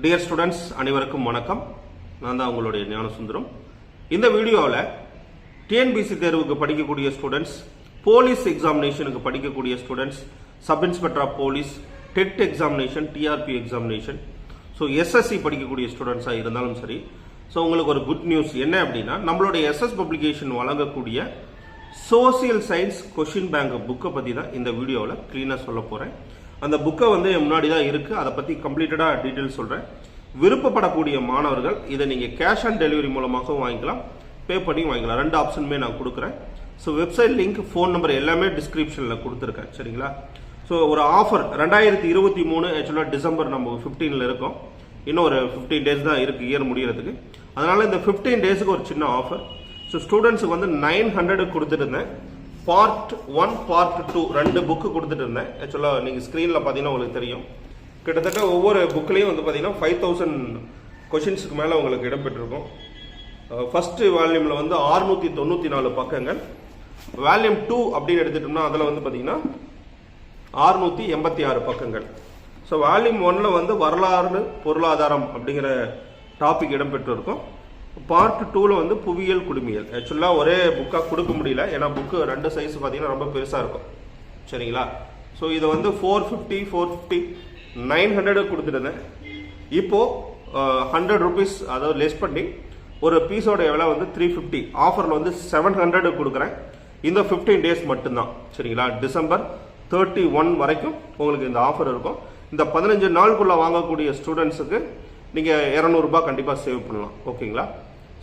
Dear students அனைவருக்கும் வணக்கம். நான் தான் உங்களுடைய ஞானசுந்தரம். இந்த வீடியோவில் டிஎன்பிசி தேர்வுக்கு படிக்கக்கூடிய ஸ்டூடெண்ட்ஸ் போலீஸ் எக்ஸாமினேஷனுக்கு படிக்கக்கூடிய students sub inspector of police TET examination TRB examination so SSC படிக்கக்கூடிய ஸ்டூடெண்ட்ஸாக இருந்தாலும் சரி. ஸோ உங்களுக்கு ஒரு குட் நியூஸ் என்ன அப்படின்னா நம்மளுடைய எஸ்எஸ் பப்ளிகேஷன் வழங்கக்கூடிய சோசியல் சயின்ஸ் கொஷின் பேங்க் புக்கை பற்றி தான் இந்த வீடியோவில் க்ளீனாக சொல்ல போகிறேன் அந்த புக்கை வந்து முன்னாடி தான் இருக்குது அதை பற்றி கம்ப்ளீட்டடாக டீட்டெயில் சொல்கிறேன் விருப்பப்படக்கூடிய மாணவர்கள் இதை நீங்கள் கேஷ் ஆன் டெலிவரி மூலமாகவும் வாங்கிக்கலாம். பே பண்ணி வாங்கிக்கலாம். ரெண்டு ஆப்ஷனுமே நான் கொடுக்குறேன். So website link phone number எல்லாமே டிஸ்கிரிப்ஷனில் கொடுத்துருக்கேன். சரிங்களா? ஸோ ஒரு ஆஃபர் ரெண்டாயிரத்தி இருபத்தி மூணு ஆக்சுவலாக டிசம்பர் நம்ம ஃபிஃப்டீனில் இருக்கோம். இன்னும் ஒரு ஃபிஃப்டீன் டேஸ் தான் இருக்குது இயர் முடியறதுக்கு. அதனால் இந்த ஃபிஃப்டீன் டேஸுக்கு ஒரு சின்ன ஆஃபர் ஸோ ஸ்டூடெண்ட்ஸுக்கு வந்து நைன் ஹண்ட்ரடுக்கு கொடுத்துருந்தேன் பார்ட் ஒன் பார்ட் டூ ரெண்டு புக்கு கொடுத்துட்டு இருந்தேன். ஆக்சுவலாக நீங்கள் ஸ்க்ரீனில் பார்த்தீங்கன்னா உங்களுக்கு தெரியும். கிட்டத்தட்ட ஒவ்வொரு புக்லேயும் வந்து பார்த்தீங்கன்னா ஃபைவ் தௌசண்ட் கொஷின்ஸுக்கு மேலே உங்களுக்கு இடம்பெற்றிருக்கும். ஃபஸ்ட்டு வால்யூமில் வந்து ஆறுநூற்றி தொண்ணூற்றி நாலு பக்கங்கள். வால்யூம் டூ அப்படின்னு எடுத்துட்டோம்னா அதில் வந்து பார்த்தீங்கன்னா ஆறுநூற்றி எண்பத்தி ஆறு பக்கங்கள். ஸோ வால்யூம் ஒன்னில் வந்து வரலாறு பொருளாதாரம் அப்படிங்கிற டாபிக் இடம்பெற்றிருக்கும். பார்ட் டூவில் வந்து புவியியல் குடிமியல் ஆக்சுவலாக ஒரே புக்காக கொடுக்க முடியல. ஏன்னா புக்கு ரெண்டு சைஸ் பார்த்தீங்கன்னா ரொம்ப பெருசாக இருக்கும். சரிங்களா? ஸோ இதை வந்து four fifty four fifty nine hundred கொடுத்துருந்தேன் இப்போது ஹண்ட்ரட் ருபீஸ் அதாவது லெஸ் பண்ணி ஒரு பீஸோட விலை வந்து த்ரீ ஃபிஃப்டி ஆஃபரில் வந்து செவன் ஹண்ட்ரடு கொடுக்குறேன். இந்த ஃபிஃப்டீன் டேஸ் மட்டும்தான். சரிங்களா? டிசம்பர் தேர்ட்டி ஒன் வரைக்கும் உங்களுக்கு இந்த ஆஃபர் இருக்கும். இந்த பதினஞ்சு நாளுக்குள்ளே வாங்கக்கூடிய ஸ்டூடெண்ட்ஸுக்கு நீங்கள் இரநூறுபா கண்டிப்பாக சேவ் பண்ணலாம். ஓகேங்களா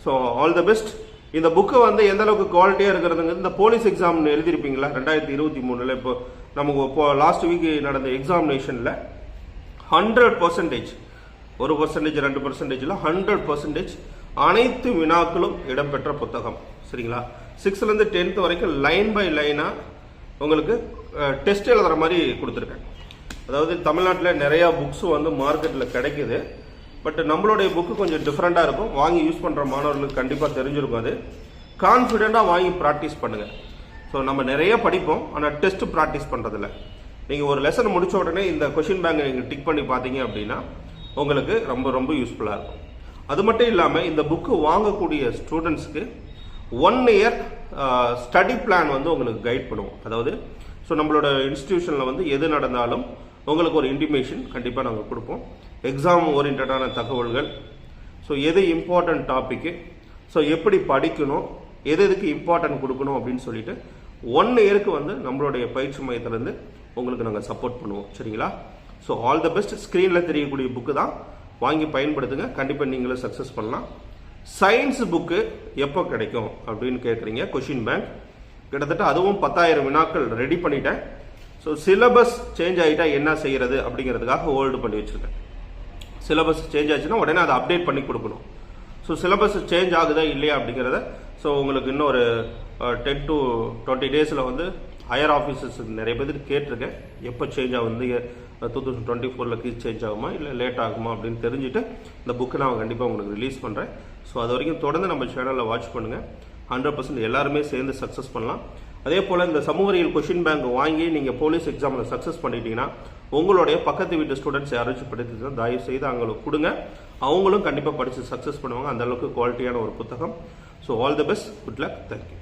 ஸோ ஆல் த பெஸ்ட் இந்த புக்கு வந்து எந்த அளவுக்கு குவாலிட்டியாக இருக்கிறதுங்க இந்த போலீஸ் எக்ஸாம் எழுதிருப்பீங்களா ரெண்டாயிரத்தி இருபத்தி மூணில் இப்போ நமக்கு இப்போ லாஸ்ட் வீக் நடந்த எக்ஸாமினேஷனில் ஹண்ட்ரட் பர்சன்டேஜ் ஒரு பர்சன்டேஜ் ரெண்டு பர்சன்டேஜில் ஹண்ட்ரட் பர்சன்டேஜ் அனைத்து வினாக்களும் இடம்பெற்ற புத்தகம். சரிங்களா? சிக்ஸ்த்லேருந்து டென்த் வரைக்கும் லைன் பை லைனாக உங்களுக்கு டெஸ்ட் எழுதுற மாதிரி கொடுத்துருக்கேன். அதாவது தமிழ்நாட்டில் நிறையா புக்ஸும் வந்து மார்க்கெட்டில் கிடைக்குது. பட் நம்மளுடைய புக்கு கொஞ்சம் டிஃப்ரெண்ட்டாக இருக்கும். வாங்கி யூஸ் பண்ணுற மாணவர்களுக்கு கண்டிப்பாக தெரிஞ்சிருக்கும் அது. கான்ஃபிடெண்ட்டாக வாங்கி ப்ராக்டிஸ் பண்ணுங்கள் ஸோ நம்ம நிறைய படிப்போம் ஆனால் டெஸ்ட் ப்ராக்டிஸ் பண்ணுறதில்ல நீங்கள் ஒரு லெசன் முடித்த உடனே இந்த கொஷின் பேங்கை நீங்கள் டிக் பண்ணி பார்த்தீங்க அப்படின்னா உங்களுக்கு ரொம்ப ரொம்ப யூஸ்ஃபுல்லாக இருக்கும். அது மட்டும் இல்லாமல் இந்த புக்கு வாங்கக்கூடிய ஸ்டூடெண்ட்ஸ்க்கு ஒன் இயர் ஸ்டடி பிளான் வந்து உங்களுக்கு கைட் பண்ணுவோம். அதாவது ஸோ நம்மளோட இன்ஸ்டிடியூஷனில் வந்து எது நடந்தாலும் உங்களுக்கு ஒரு இன்டிமேஷன் கண்டிப்பாக நாங்கள் கொடுப்போம். எக்ஸாம் ஓரியன்டான தகவல்கள். ஸோ எது இம்பார்ட்டன்ட் டாப்பிக்கு ஸோ எப்படி படிக்கணும்? எது எதுக்கு இம்பார்ட்டன்ட் கொடுக்கணும் அப்படின்னு சொல்லிட்டு ஒன் இயருக்கு வந்து நம்மளுடைய பயிற்சி மையத்திலேருந்து உங்களுக்கு நாங்கள் சப்போர்ட் பண்ணுவோம். சரிங்களா? ஸோ ஆல் த பெஸ்ட் ஸ்க்ரீனில் தெரியக்கூடிய புக்கு தான். வாங்கி பயன்படுத்துங்க. கண்டிப்பாக நீங்களும் சக்ஸஸ் பண்ணலாம். சயின்ஸ் புக்கு எப்போ கிடைக்கும் அப்படின்னு கேட்குறீங்க கொஷின் பேங்க் கிட்டத்தட்ட அதுவும் பத்தாயிரம் வினாக்கள் ரெடி பண்ணிட்டேன். ஸோ சிலபஸ் சேஞ்ச் ஆகிட்டா என்ன செய்யறது அப்படிங்கிறதுக்காக ஹோல்டு பண்ணி வச்சுருக்கேன். சிலபஸ் சேஞ்ச் ஆச்சுன்னா உடனே அதை அப்டேட் பண்ணி கொடுக்கணும். ஸோ சிலபஸ் சேஞ்ச் ஆகுதா இல்லையா அப்படிங்கிறத ஸோ உங்களுக்கு இன்னும் ஒரு டென் டு டுவெண்ட்டி டேஸில் வந்து ஹையர் ஆஃபீஸர்ஸ் நிறைய பேருக்கு கேட்டிருக்கேன். எப்போ சேஞ்ச் ஆகுது? டூ தௌசண்ட் டுவெண்ட்டி ஃபோரில் கீஸ் சேஞ்ச் ஆகுமா? இல்லை லேட் ஆகுமா? அப்படின்னு தெரிஞ்சுட்டு இந்த புக்கை நான் கண்டிப்பாக உங்களுக்கு ரிலீஸ் பண்ணுறேன் ஸோ அது வரைக்கும் தொடர்ந்து நம்ம சேனலில் வாட்ச் பண்ணுங்கள் ஹண்ட்ரட் பர்சன்ட் எல்லாருமே சேர்ந்து சக்ஸஸ் பண்ணலாம். அதே போல் இந்த சமூகரியல் கொஷின் பேங்க் வாங்கி நீங்கள் போலீஸ் எக்ஸாமில் சக்ஸஸ் பண்ணிட்டீங்கன்னா உங்களுடைய பக்கத்து வீட்டு ஸ்டூடெண்ட்ஸ் யாராச்சும் தான் தயவு செய்து அவங்களுக்கு கொடுங்க. அவங்களும் கண்டிப்பாக படித்து சக்ஸஸ் பண்ணுவாங்க. அந்த அளவுக்கு குவாலிட்டியான ஒரு புத்தகம். So all the best good luck thank you